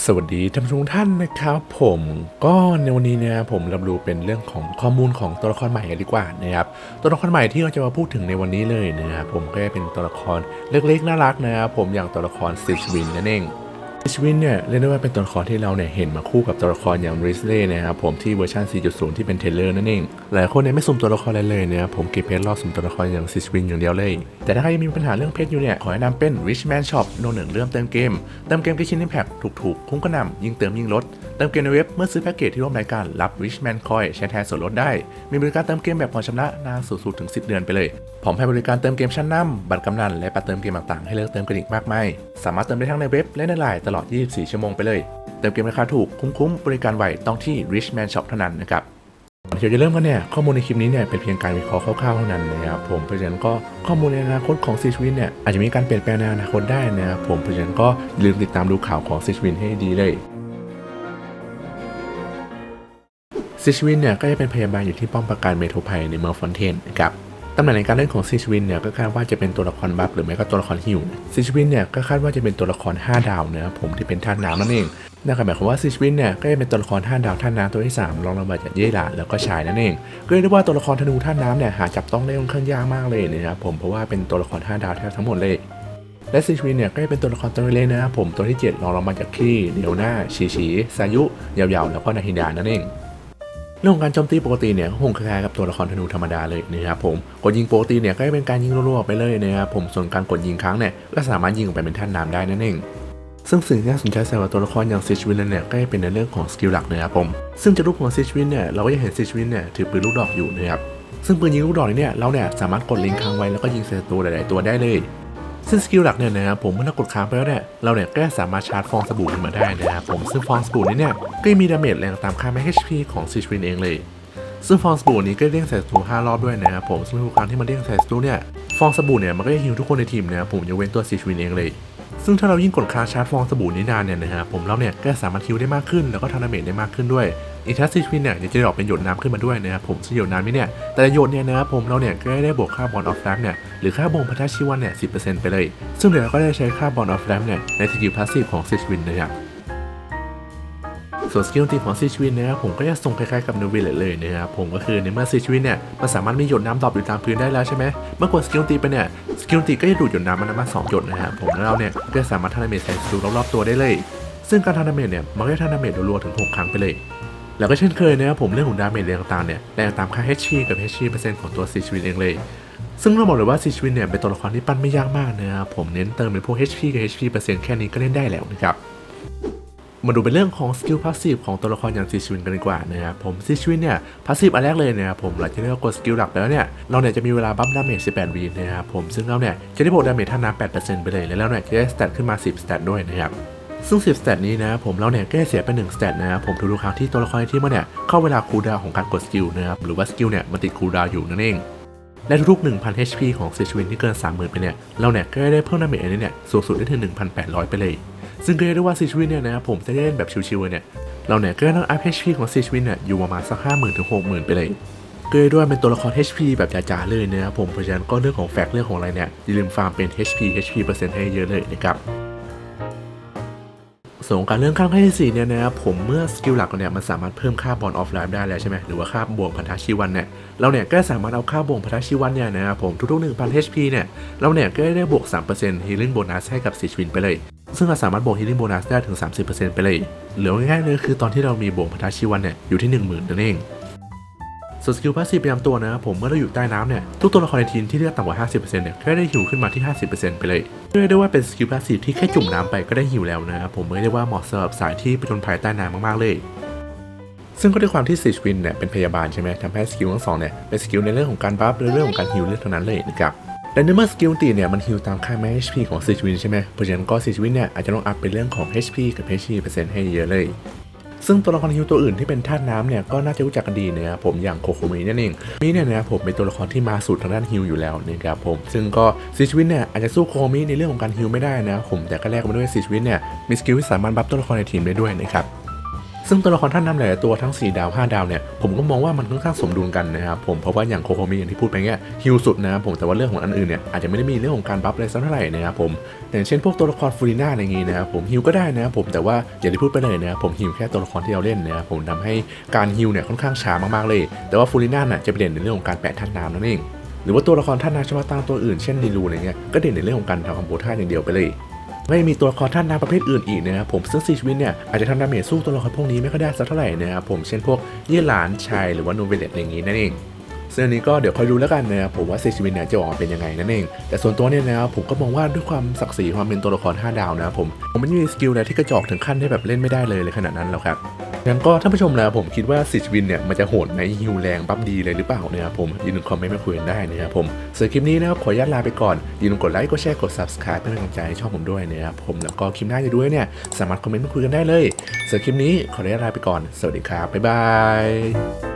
สวัสดีท่านผู้ชมทุกท่านนะครับ ผมก็ในวันนี้นะครับผมรับรู้เป็นเรื่องของข้อมูลของตัวละครใหม่กันดีกว่านะครับตัวละครใหม่ที่เราจะมาพูดถึงในวันนี้เลยนะครับผมก็จะเป็นตัวละครเล็กๆน่ารักนะครับผมอย่างตัวละครซิชวินนั่นเอง ชวินเนี่ยเรียกได้ว่าเป็นตัวละครที่เราเนี่ยเห็นมาคู่กับตัวละครอย่างริสเล่นะครับผมที่เวอร์ชัน 4.0 ที่เป็นเทเลอร์นั่นเอง หลายคนเนี่ยไม่สุ่มตัวละครเลยเลยนะครับผมเก็บเพชรรอสุ่มตัวละครอย่างซิชวินอย่างเดียวเลย แต่ถ้าใครยังมีปัญหาเรื่องเพชรอยู่เนี่ย ขอแนะนำเป็น Richman Shop โนหนึ่งเริ่มเติมเกม เติมเกมที่ชิ้น Impact ถูกๆ คุ้มกระนำยิ่งเติมยิ่งลดเติมเกมในเว็บเมื่อซื้อแพ็กเกจที่ร่วมรายการรับ Richman Coin ใช้แทนส่วนลดได้ มีบริการเติมเกมแบบผ่อนชำระนานสูงสุดถึง 10 เดือนไปเลยพร้อมให้บริการเติมเกมชั้นนำบัตรกำนันและบัตรเติมเกมต่างๆ ให้เลือกเติมกันอีกมากมาย สามารถเติมได้ทั้งในเว็บและในไลน์ตลอด 24 ชั่วโมงไปเลย เติมเกมราคาถูกคุ้มๆบริการไวต้องที่ Richman Shop เท่านั้นนะครับก่อนที่เราจะเริ่มกันเนี่ยข้อมูลในคลิปนี้เนี่ยเป็นเพียงการวิเคราะห์คร่าวๆเท่านั้นนะครับผมเพราะฉะนั้นก็ข้อมูลในอนาคตของซีชวินเนี่ยอาจจะมีการเปลี่ยนแปลงในอนาคตได้นะครับผมเพราะฉะนั้นก็ลืมติดตามดูข่าวของซีชวินให้ดีเลย ซีชวินเนี่ยก็จะเป็นพยาบาลอยู่ที่ป้อมปราการเมโทรไพในเมืองฟอนเทนนะครับตำแหน่งในการเล่นของซีชวินเนี่ยก็คาดว่าจะเป็นตัวละครบัฟหรือไม่ก็ตัวละครฮิวซีชวินเนี่ยก็คาดว่าจะเป็นตัวละคร 5 ดาวนะครับผมที่เป็นธาตุน้ำนั่นเองนั่นก็หมายความว่าซิชวินเนี่ยก็จะเป็นตัวละครท่าดาวท่านน้ำตัวที่3รองลงมาจากเย่หลาแล้วก็ชายนั่นเองก็เรียกได้ว่าตัวละครธนูท่านน้ำเนี่ยหาจับต้องได้ค่อนข้างยากมากเลยนะครับผมเพราะว่าเป็นตัวละครท่าดาวแทบทั้งหมดเลยและซิชวินเนี่ยก็จะเป็นตัวละครตัวเล็กนะครับผมตัวที่7รองลงมาจากคีเดียวหน้าชีชีซายุยาวๆแล้วก็นาฮิดานั่นเอง เรื่องของการโจมตีปกติเนี่ยคงคล้ายๆกับตัวละครธนูธรรมดาเลยนะครับผมกดยิงปกติเนี่ยก็จะเป็นการยิงรัวๆไปเลยนะครับผมส่วนการกดยิงครั้งเนี่ยก็สามารถยิงออกไปเป็นท่านน้ำได้นั่นเองซึ่งสิ่งที่น่าสนใจสำหรับตัวละครอย่างซิชวินเนี่ยก็จะเป็นในเรื่องของสกิลหลักนะครับผมซึ่งจากรูปของซิชวินเนี่ยเราก็จะเห็นซิชวินเนี่ยถือปืนลูกดอกอยู่นะครับซึ่งปืนยิงลูกดอกนี้เนี่ยเราเนี่ยสามารถกดลิงก์ค้างไว้แล้วก็ยิงใส่ศัตรูหลาย ๆ ตัวได้เลย ซึ่งสกิลหลักเนี่ยนะครับผมเมื่อเรากดค้างไปแล้วเนี่ยเราเนี่ยก็สามารถชาร์จฟองสบู่ขึ้นมาได้นะครับผมซึ่งฟองสบู่นี้เนี่ยก็จะมีดาเมจแรงตามค่าแม็ก HP ของซิชวินเองเลยซึ่งฟองสบู่นี้ก็เด้งใส่ศัตรู5รอบด้วยนะครับผมซึ่งทุกครั้งที่มันเด้งใส่ศัตรูเนี่ยฟองสบู่เนี่ยมันก็จะฮิวทุกคนในทีมนะครับผมยกเว้นตัวซิชวินเองเลย ซึ่งถ้าเรายิ่งกดค้างชาร์จฟองสบู่นี้นานเนี่ยนะครับผมเราเนี่ยก็สามารถฮิวได้มากขึ้น แล้วก็ทำดาเมจได้มากขึ้นด้วย อีทัสซิชวินเนี่ยจะได้ออกเป็นหยดน้ำขึ้นมาด้วยนะครับผมซึ่งหยดน้ำนี้เนี่ยแต่ละหยดเนี่ยนะครับผมเราเนี่ยก็ได้บวกค่าบอลออฟแลมเนี่ยหรือค่าบ่งพัทชิวันเนี่ยสิไปเลย ซึ่งเดี๋ยวเราก็ได้ใช้ค่าบอลออฟแลมเนี่ยในสกิลพาสซีฟของซิชวินนะครับส่วนสกิลตีของซีชวินนะครับผมก็จะทรงคล้ายๆกับนูวิลเลยนะครับผมก็คือในเมื่อซีชวินเนี่ยมันสามารถมีหยดน้ำดรอปอยู่ตามพื้นได้แล้วใช่ไหมเมื่อกดสกิลตีไปเนี่ยสกิลตีก็จะดูดหยดน้ำมันมาสองหยดนะครับผมแล้วเราเนี่ยก็สามารถทำดาเมจใส่ศัตรูรอบๆตัวได้เลย ซึ่งการทำดาเมจเนี่ยมันก็จะทำดาเมจรัวๆถึง 6 ครั้งไปเลย แล้วก็เช่นเคยนะครับผมเรื่องของดาเมจต่างๆเนี่ยแรงตามค่า HP กับ HP เปอร์เซ็นต์ของตัวซีชวินเองเลย ซึ่งเราบอกเลยว่าซีชวินเนี่ยเป็นตัวละครที่ปั้นไม่ยากมากนะครับผมเน้นเติมเป็นพวก HP กับ HP เปอร์เซ็นต์แค่นี้ก็เล่นได้แล้วนะครับมาดูเป็นเรื่องของสกิลพาสซีฟของตัวละครอย่างซีชวินกันดีกว่านะครับผมซีชวินเนี่ยพาสซีฟอันแรกเลยนะครับผมหลังจากที่เรากดสกิลหลักไปแล้วเนี่ยเราเนี่ยจะมีเวลาบัฟดาเมจ 18วีนะครับผมซึ่งเราเนี่ยจะได้บวกดาเมจท่าน้ำ8%ไปเลยแล้วเราเนี่ยจะได้สเตตขึ้นมา 10 สเตตด้วยนะครับ ซึ่ง10สเตตนี้นะผมเราเนี่ยแก็จะเสียไป1สเตตนะครับผมทุกๆครั้งที่ตัวละครที่มเราเนี่ยเข้าเวลาคูลดาวของการกดสกิลนะครับหรือว่าสกิลเนี่ยมันติดคูลดาวอยู่นั่นเองและทุกๆ1,000 HP ของเซชวินที่เกิน 30,000 ไปเนี่ย เราเนี่ยก็ได้เพิ่มดาเมจอันนี้เนี่ยสูงสุดได้ถึง 1,800 ไปเลย ซึ่งก็เรียกได้ว่าเซชวินเนี่ยนะผมจะเล่นแบบชิวๆเนี่ย เราเนี่ยก็ต้องอัพ HP ของเซชวินเนี่ยอยู่ประมาณสัก 50,000 ถึง 60,000 ไปเลยก็เรียกด้ว่าเป็นตัวละคร HP แบบจ๋าๆเลยนะครับผมเพราะฉะนั้นก็เรื่องของแฟกเรื่องของอะไรเนี่ยอย่าลืมฟาร์มเป็น HP HP เปอร์เซ็นต์ให้เยอะเลยนะครับ ส่วนของการเรื่องข้างให้สี่เนี่ยนะครับผมเมื่อสกิลหลักเนี่ยมันสามารถเพิ่มค่าบอลออฟไลน์ได้แล้วใช่ไหมหรือว่าค่าบวกพันธชีวันเนี่ยเราเนี่ยก็สามารถเอาค่าบวกพันธชีวันเนี่ยนะครับผมทุกๆ1,000 HP เนี่ยเราเนี่ยก็ได้บวก 3% healing bonus ให้กับสีชวินไปเลย ซึ่งเราสามารถบวก healing bonus ได้ถึง 30%ไปเลยเหลือง่ายๆเลยคือตอนที่เรามีบวกพันธชีวันเนี่ยอยู่ที่ 10,000นั่นเอง ส่วนสกิลพาสซีฟประจำตัวนะครับผมเมื่อเราอยู่ใต้น้ำเนี่ยทุกตัวละครในทีมที่เลือดต่ำกว่า 50%เนี่ยก็ได้หิวขึ้นมาที่ 50%ไปเลยเรียกได้ว่าเป็นสกิลพาสซีฟที่แค่จุ่มน้ำไปก็ได้หิวแล้วนะครับผมไม่ได้ว่าเหมาะสำหรับสายที่ผจญภัยใต้น้ำมากๆเลยซึ่งก็ด้วยความที่ซิชวินเนี่ยเป็นพยาบาลใช่ไหมทำให้สกิลทั้งสองเนี่ยเป็นสกิลในเรื่องของการบัฟและเรื่องของการฮิวเลือดเท่านั้นเลยนะครับและในเมื่อสกิลตีเนี่ยมันฮิวตามค่าแม่ HP ของซิชวินใช่ไหมเพราะฉะนั้นก็ซิชวินเนี่ยอาจจะต้องอัพเป็นเรื่องของ HP กับ HP เปอร์เซ็นต์ให้เยอะเลย ซึ่งตัวละครฮิวตัวอื่นที่เป็นธาตุน้ำเนี่ยก็น่าจะรู้จักกันดีนะครับผมอย่างโคโคมินั่นเองมีเนี่ยนะครับผมเป็นตัวละครที่มาสุดทางด้านฮิวอยู่แล้วนะครับผมซึ่งก็ซิชวินเนี่ยอาจจะสู้โคโคมิในเรื่องของการฮิวไม่ได้นะครับผมแต่ก็แลกมาด้วยซิชวินเนี่ยมีสกิลที่สามารถบัฟตัวละครในทีมได้ด้วยนะครับ ซึ่งตัวละครท่านนำหลายตัวทั้ง 4 ดาว 5 ดาวเนี่ยผมก็มองว่ามันค่อนข้างสมดุลกันนะครับผมเพราะว่าอย่างโคโคมิอย่างที่พูดไปเนี่ยฮิวสุดนะครับผมแต่ว่าเรื่องของอันอื่นเนี่ยอาจจะไม่ได้มีเรื่องของการบัฟอะไรสักเท่าไหร่นะครับผมอย่างเช่นพวกตัวละครฟูริน่าอะไรอย่างงี้นะครับผมฮิวก็ได้นะครับผมแต่ว่าอย่างที่พูดไปเลยนะครับผมฮิวแค่ตัวละครที่เราเล่นนะครับผมทำให้การฮิวเนี่ยค่อนข้างช้ามากๆเลย แต่ว่าฟูริน่าน่ะจะไปเด่นในเรื่องของการแปะท่านน้ำนั่นเองหรือว่าตัวละครท่านน้ำเฉพาตามตัวอื่นเช่นลีลูอะไรเงี้ยก็เด่นในเรื่องของการทำคอมโบท่าอย่างเดียวไปเลย ไม่มีตัวละครท่านน้ำประเภทอื่นอีกนะครับผมซึ่งซีชวินเนี่ยอาจจะทำดาเมจสู้ตัวละครพวกนี้ไม่ค่อยได้สักเท่าไหร่นะครับผมเช่นพวกยี่หลานชายหรือว่านูเวเลตอะไรอย่างนี้นั่นเองซึ่งอันนี้ก็เดี๋ยวคอยดูแล้วกันนะครับผมว่าซีชวินเนี่ยจะออกมาเป็นยังไงนั่นเอง แต่ส่วนตัวเนี่ยนะครับผมก็มองว่าด้วยความศักดิ์ศรีความเป็นตัวละคร5ดาวนะครับผมผมไม่มีสกิลอะไรที่กระจอกถึงขั้นที่แบบเล่นไม่ได้เลยเลยขนาดนั้นแล้วครับ งั้นก็ท่านผู้ชมนะผมคิดว่าซิชวินเนี่ยมันจะโหดในฮิวแรงบัฟดีเลยหรือเปล่านะครับผมยินดีคอมเมนต์มาคุยกันได้นะครับผมส่วนคลิปนี้นะครับขออนุญาตลาไปก่อนอย่าลืมกดไลค์กดแชร์กด subscribe เพื่อเป็นกำลังใจให้ช่องผมด้วยนะครับผมแล้วก็คลิปหน้าจะด้วยเนี่ยสามารถคอมเมนต์มาคุยกันได้เลยส่วนคลิปนี้ขออนุญาตลาไปก่อน สวัสดีครับบ๊ายบาย